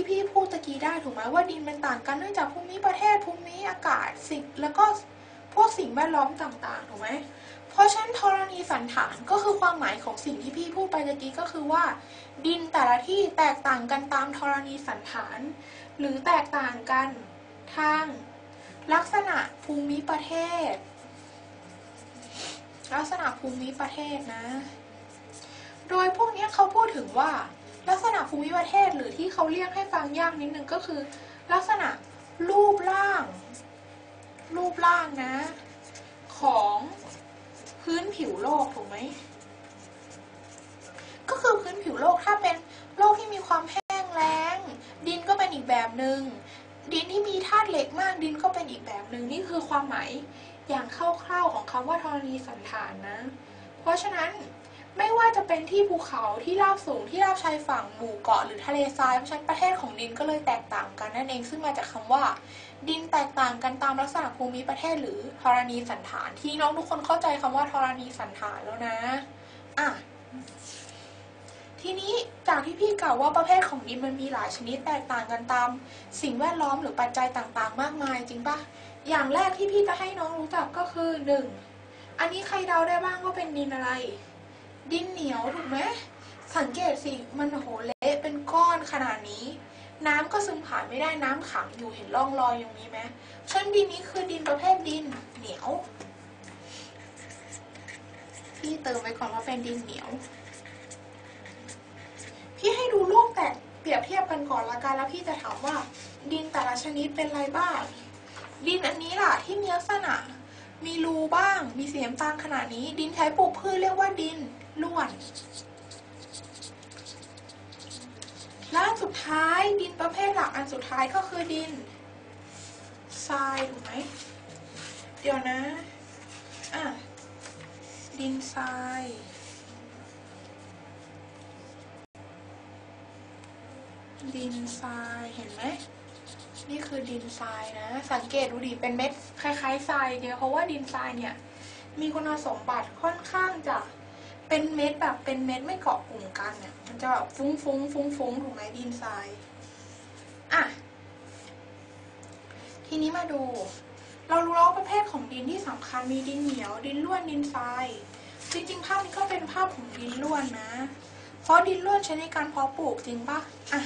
ที่พี่พูดตะกี้ได้ถูกไหมว่าดินมันต่างกันเนื่องจากภูมิประเทศภูมิอากาศสิ่งแล้วก็พวกสิ่งแวดล้อมต่างๆถูกไหมเพราะฉะนั้นธรณีสันฐานก็คือความหมายของสิ่งที่พี่พูดไปตะกี้ก็คือว่า ดินแต่ละที่แตกต่างกันตามธรณีสันฐาน หรือแตกต่างกันทาง ลักษณะภูมิประเทศ ลักษณะภูมิประเทศนะ โดยพวกนี้เขาพูดถึงว่า ลักษณะภูมิประเทศหรือที่เขาเรียกให้ฟังยากนิดนึงก็คือ ลักษณะรูปร่าง รูปร่างนะ ของพื้นผิวโลกถูกไหมก็คือพื้นผิวโลกถ้าเป็นโลกที่มีความแห้งแล้ง ดินก็เป็นอีกแบบหนึง่งดินที่มีธาตุเหล็กมากดินก็เป็นอีกแบบหนึ่งนี่คือความหมายอย่างคร่าวๆของคำว่าธรณีสันฐานนะ เพราะฉะนั้น ไม่ว่าจะเป็นที่ภูเขาที่ราบสูงที่ราบชายฝั่งหมู่เกาะหรือทะเลทรายเพราะฉะนั้นประเทศของดินก็เลยแตกต่างกันนั่นเองซึ่งมาจากคำว่า ดินแตกต่างกันตามลักษณะภูมิประเทศหรือธรณีสันฐาน ที่น้องทุกคนเข้าใจคำว่าธรณีสันฐานแล้วนะอะทีนี้จากที่พี่กล่าวว่าประเภทของดินมันมีหลายชนิดแตกต่างกันตาม สิ่งแวดล้อมหรือปัจจัยต่างๆ มากมายจริงปะอย่างแรกที่พี่จะให้น้องรู้จักก็คือหนึ่งอันนี้ใครเดาได้บ้างว่าเป็นดินอะไร ดินเหนียวถูกไหมสังเกตสิมันโหเละเป็นก้อนขนาดนี้ น้ำก็ซึมผ่านไม่ได้น้ำขังอยู่เห็นร่องรอยอย่างนี้ไหมชั้นดินนี้คือดินประเภทดินเหนียวพี่เติมไว้ก่อนว่าเป็นดินเหนียว พี่ให้ดูรูปแต่เปรียบเทียบกันก่อนละกันแล้วพี่จะถามว่า ดินแต่ละชนิดเป็นอะไรบ้าง ดินอันนี้ล่ะที่มีลักษณะ มีรูบ้าง มีสีน้ำตาลขนาดนี้ ดินใช้ปลูกพืชเรียกว่าดินล้วนและอันสุดท้ายดินประเภทหลักอันสุดท้ายก็คือดินทรายถูกไหมเดี๋ยวนะอะดินทรายดินทรายเห็นไหม นี่คือดินทรายนะ สังเกตดูดิเป็นเม็ดคล้ายๆทรายเดียเพราะว่าดินทรายเนี่ยมีคุณสมบัติค่อนข้างจะเป็นเม็ดแบบเป็นเม็ดไม่เกาะกลุ่มกันเนี่ยมันจะแบบฟุ้งฟุ้งฟุ้งฟุ้งถูกไหมดินทรายอะทีนี้มาดู เรารู้แล้วประเภทของดินที่สำคัญมีดินเหนียว ดินล้วนดินทรายจริงๆภาพนี้ก็เป็นภาพของดินล้วนนะ เพราะดินล้วนใช้ในการเพาะปลูกจริงปะอะ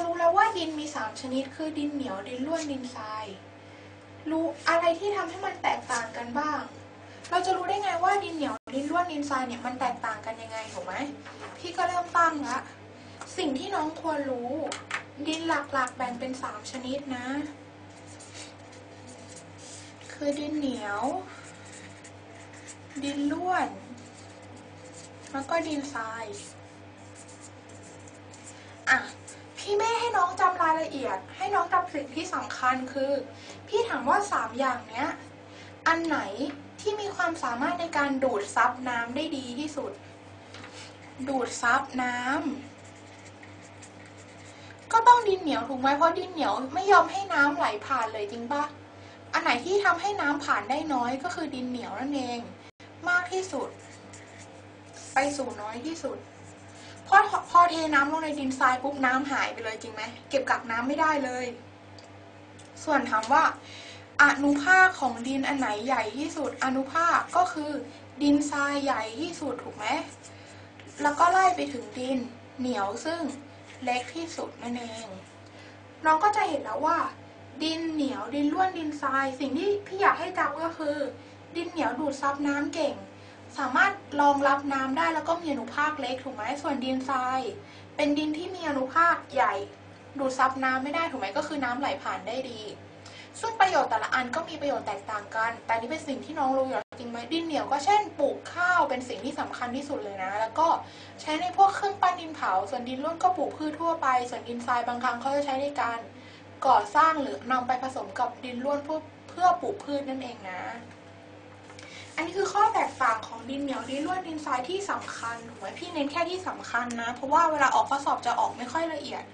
รารู้แล้วว่าดินมีสามชนิด คือดินเหนียวดินร่วนดินทราย รู้อะไรที่ทำให้มันแตกต่างกันบ้าง เราจะรู้ได้ไงว่าดินเหนียวดินร่วนดินทรายเนี่ยมันแตกต่างกันยังไงถูกไหมพี่ก็เริ่มตั้งละสิ่งที่น้องควรรู้ ดินหลักๆแบ่งเป็นสามชนิดนะ คือดินเหนียว ดินร่วน แล้วก็ดินทราย อะ พี่ไม่ให้น้องจำรายละเอียด ให้น้องจำสิ่งที่สำคัญคือ พี่ถามว่าสามอย่างเนี้ยอันไหนที่มีความสามารถในการดูดซับน้ำได้ดีที่สุด ดูดซับน้ำก็ต้องดินเหนียวถูกไหมเพราะดินเหนียวไม่ยอมให้น้ำไหลผ่านเลยจริงปะอันไหนที่ทำให้น้ำผ่านได้น้อยก็คือดินเหนียวนั่นเอง มากที่สุด ไปสู่น้อยที่สุด เทน้ำลงในดินทรายปุ๊บน้ำหายไปเลยจริงไหมเก็บกักน้ำไม่ได้เลย ส่วนถามว่า อนุภาคของดินอันไหนใหญ่ที่สุด อนุภาคก็คือดินทรายใหญ่ที่สุดถูกไหมแล้วก็ไล่ไปถึงดินเหนียวซึ่งเล็กที่สุดนั่นเองน้องก็จะเห็นแล้วว่า ดินเหนียวดินล้วนดินทราย สิ่งที่พี่อยากให้จำก็คือ ดินเหนียวดูดซับน้ำเก่ง สามารถรองรับน้ำได้แล้วก็มีอนุภาคเล็กถูกไหมส่วนดินทรายเป็นดินที่มีอนุภาคใหญ่ ดูดซับน้ำไม่ได้ถูกไหมก็คือน้ำไหลผ่านได้ดี ซึ่งประโยชน์แต่ละอันก็มีประโยชน์แตกต่างกัน แต่นี่เป็นสิ่งที่น้องรู้อยู่จริงไหมดินเหนียวก็เช่นปลูกข้าวเป็นสิ่งที่สำคัญที่สุดเลยนะ แล้วก็ใช้ในพวกเครื่องปั้นดินเผา ส่วนดินร่วนก็ปลูกพืชทั่วไป ส่วนดินทรายบางครั้งเขาจะใช้ในการก่อสร้างหรือนำไปผสมกับดินร่วนเพื่อเพื่อปลูกพืชนั่นเองนะ อันนี้คือข้อแตกต่างของ ดินเหนียวดินร่วนดินทรายที่สำคัญถูกไหมพี่เน้นแค่ที่สำคัญนะ เพราะว่าเวลาออกข้อสอบจะออกไม่ค่อยละเอียด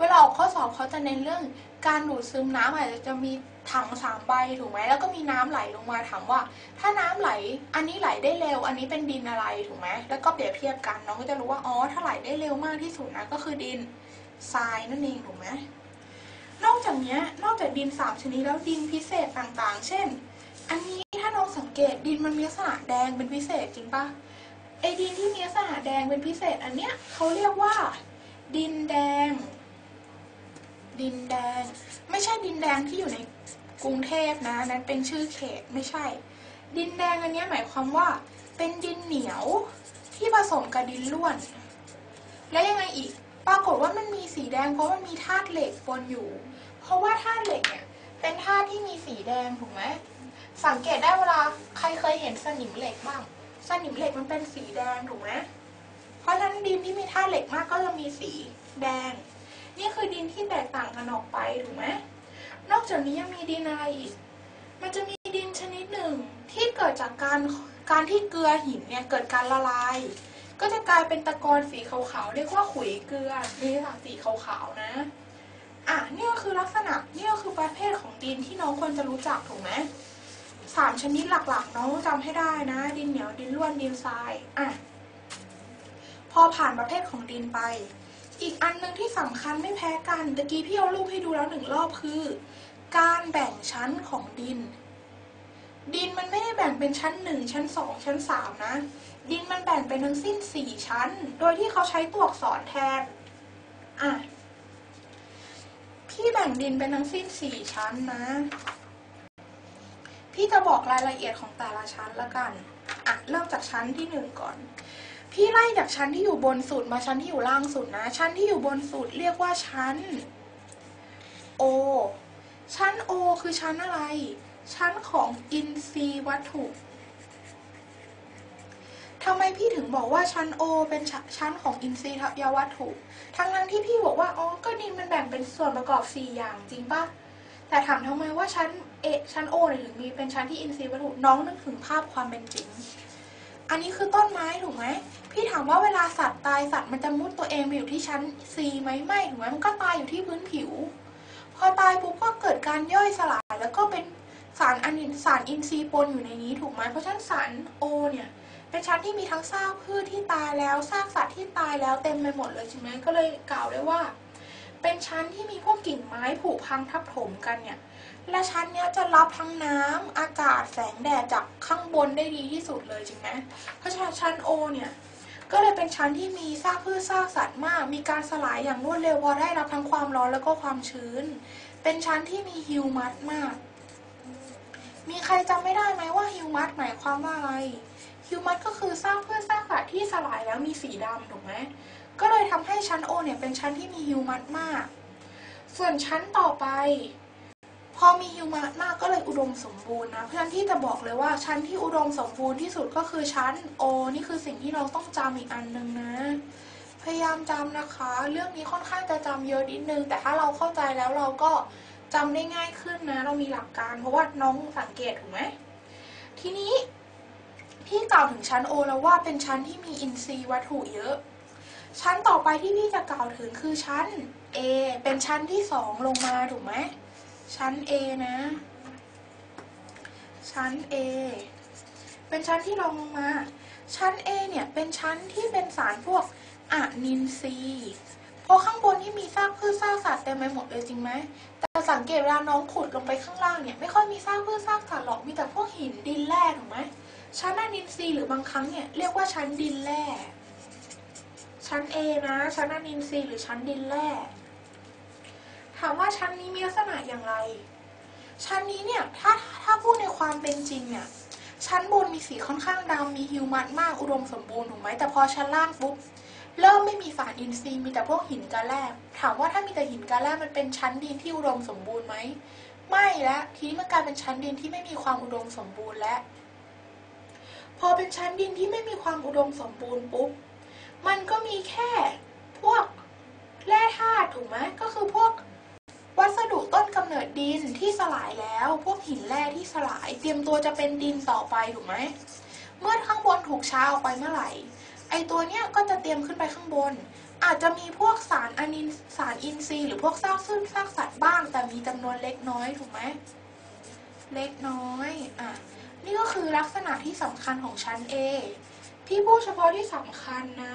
เวลาออกข้อสอบเขาจะเน้นเรื่องการดูดซึมน้ำอาจจะจะมีถังสามใบถูกไหมแล้วก็มีน้ำไหลลงมาถามว่า ถ้าน้ำไหลอันนี้ไหลได้เร็ว อันนี้เป็นดินอะไรถูกไหมแล้วก็เปรียบเทียบกันน้องก็จะรู้ว่าอ๋อถ้าไหลได้เร็วมากที่สุดนะก็คือดินทรายนั่นเองถูกไหมนอกจากนี้นอกจากดินสามชนิดแล้วดินพิเศษต่างๆ เช่น อันนี้ สังเกตดินมันมีลักษณะแดงเป็นพิเศษจริงปะไอดินที่มีลักษณะแดงเป็นพิเศษอันเนี้ยเขาเรียกว่า ดินแดง ดินแดง ไม่ใช่ดินแดงที่อยู่ในกรุงเทพนะนั้นเป็นชื่อเขตไม่ใช่ ดินแดงอันเนี้ยหมายความว่า เป็นดินเหนียวที่ผสมกับดินล้วน และยังไงอีก ปรากฏว่ามันมีสีแดงเพราะมันมีธาตุเหล็กปนอยู่ เพราะว่าธาตุเหล็กเนี่ยเป็นธาตุที่มีสีแดงถูกไหม สังเกตได้เวลาใครเคยเห็นสนิมเหล็กบ้าง สนิมเหล็กมันเป็นสีแดงถูกไหมเพราะฉะนั้นดินที่มีธาตุเหล็กมากก็จะมีสีแดง นี่คือดินที่แตกต่างกันออกไปถูกไหมนอกจากนี้ยังมีดินอะไรอีก มันจะมีดินชนิดหนึ่งที่เกิดจากการการที่เกลือหินเนี่ยเกิดการละลาย ก็จะกลายเป็นตะกอนสีขาวๆเรียกว่าขุยเกลือนี่ค่ะสีขาวๆนะอะนี่ก็คือลักษณะนี่ก็คือประเภทของดินที่น้องควรจะรู้จักถูกไหม สามชนิดหลักๆ น้องจำให้ได้นะ ดินเหนียวดินร่วนดินทรายอะพอผ่านประเภทของดินไป อีกอันหนึ่งที่สำคัญไม่แพ้กันตะกี้พี่เอารูปให้ดูแล้วหนึ่งรอบคือ การแบ่งชั้นของดิน ดินมันไม่ได้แบ่งเป็นชั้นหนึ่งชั้นสองชั้นสามนะ ดินมันแบ่งเป็นทั้งสิ้นสี่ชั้น โดยที่เขาใช้ตัวอักษรแทนอะพี่แบ่งดินเป็นทั้งสิ้นสี่ชั้นนะ พี่จะบอกรายละเอียดของแต่ละชั้นละกันอะเริ่มจากชั้นที่หนึ่งก่อน พี่ไล่จากชั้นที่อยู่บนสุดมาชั้นที่อยู่ล่างสุดนะ ชั้นที่อยู่บนสุดเรียกว่าชั้น O ชั้น O คือชั้นอะไร ชั้นของอินทรีย์วัตถุทำไมพี่ถึงบอกว่าชั้น O เป็นชชั้นของอินทรีย์วัตถุ ทั้งนั้นที่พี่บอกว่า อ๋อ ก็ดินมันแบ่งเป็นส่วนประกอบ 4 อย่างจริงปะ แต่ถามทำไมว่าชั้น A ชั้น O เนี่ยถึงมีเป็นชั้นที่อินทรีย์วัตถุน้องนึกถึงภาพความเป็นจริง อันนี้คือต้นไม้ถูกไหมพี่ถามว่าเวลาสัตว์ตายสัตว์มันจะมุดตัวเองไปอยู่ที่ชั้น C ไหมไม่ถูกไหมมันก็ตายอยู่ที่พื้นผิว พอตายปุ๊บก็เกิดการย่อยสลายแล้วก็เป็นสารอนินสารอินทรีย์ปนอยู่ในนี้ถูกไหมเพราะฉะนั้นสาร O เนี่ยเป็นชั้นที่มีทั้งซากพืชที่ตายแล้วซากสัตว์ที่ตายแล้วเต็มไปหมดเลยใช่ไหมก็เลยกล่าวได้ว่า เป็นชั้นที่มีพวกกิ่งไม้ผุพังทับถมกันเนี่ย และชั้นเนี้ยจะรับทั้งน้ำอากาศแสงแดดจากข้างบนได้ดีที่สุดเลยจริงไหมเพราะฉะนั้นชั้น O เนี่ยก็เลยเป็นชั้นที่มีซากพืชซากสัตว์มาก มีการสลายอย่างรวดเร็วพอได้รับทั้งความร้อนแล้วก็ความชื้น เป็นชั้นที่มีฮิวมัสมาก มีใครจำไม่ได้ไหมว่าฮิวมัสหมายความว่าอะไรฮิวมัสก็คือซากพืชซากสัตว์ที่สลายแล้วมีสีดำถูกไหม ก็เลยทำให้ชั้นโอเนี่ยเป็นชั้นที่มีฮิวมัสมาก ส่วนชั้นต่อไป พอมีฮิวมัสมากก็เลยอุดมสมบูรณ์นะ เพราะฉะนั้นที่จะบอกเลยว่าชั้นที่อุดมสมบูรณ์ที่สุดก็คือชั้นโอนี่คือสิ่งที่เราต้องจำอีกอันหนึ่งนะ พยายามจำนะคะ เรื่องนี้ค่อนข้างจะจำเยอะนิดนึง แต่ถ้าเราเข้าใจแล้วเราก็จำได้ง่ายขึ้นนะ เรามีหลักการ เพราะว่าน้องสังเกตถูกไหมทีนี้พี่กล่าวถึงชั้นโอแล้วว่าเป็นชั้นที่มีอินทรีย์วัตถุเยอะ ชั้นต่อไปที่พี่จะกล่าวถึงคือชั้น A เป็นชั้นที่สองลงมาถูกไหม ชั้น A นะ ชั้น A เป็นชั้นที่รองลงมา ชั้น A เนี่ยเป็นชั้นที่เป็นสารพวกอะนินทรีย์เพราะข้างบนที่มีซากพืชซากสัตว์เต็มไปหมดเลยจริงไหม แต่สังเกตเวลาน้องขุดลงไปข้างล่างเนี่ยไม่ค่อยมีซากพืชซากสัตว์หรอก มีแต่พวกหินดินแร่ถูกไหม ชั้นอะนินทรีย์หรือบางครั้งเนี่ยเรียกว่าชั้นดินแร่ ชั้น A นะ ชั้นอนินทรีย์หรือชั้นดินแร่ถามว่าชั้นนี้มีลักษณะอย่างไร ชั้นนี้เนี่ยถ้าถ้าพูดในความเป็นจริงเนี่ยชั้นบนมีสีค่อนข้างดำมีฮิวมัสมากอุดมสมบูรณ์ถูกไหมแต่พอชั้นล่างปุ๊บเริ่มไม่มีสารอินทรีย์มีแต่พวกหินกระแร่ถามว่าถ้ามีแต่หินกระแร่มันเป็นชั้นดินที่อุดมสมบูรณ์ไหมไม่และทีนี้มันกลายเป็นชั้นดินที่ไม่มีความอุดมสมบูรณ์และ พอเป็นชั้นดินที่ไม่มีความอุดมสมบูรณ์ปุ๊บ มันก็มีแค่พวกแร่ธาตุถูกไหมก็คือพวกวัสดุต้นกำเนิดดินที่สลายแล้ว พวกหินแร่ที่สลาย เตรียมตัวจะเป็นดินต่อไปถูกไหมเมื่อข้างบนถูกช้าออกไปเมื่อไหร่ ไอตัวเนี้ยก็จะเตรียมขึ้นไปข้างบน อาจจะมีพวกสารอนินสารอินทรีย์หรือพวกซากซึ่งซากสัตว์บ้าง แต่มีจำนวนเล็กน้อยถูกไหมเล็กน้อยอะนี่ก็คือลักษณะที่สำคัญของชั้น A พี่พูดเฉพาะที่สำคัญนะ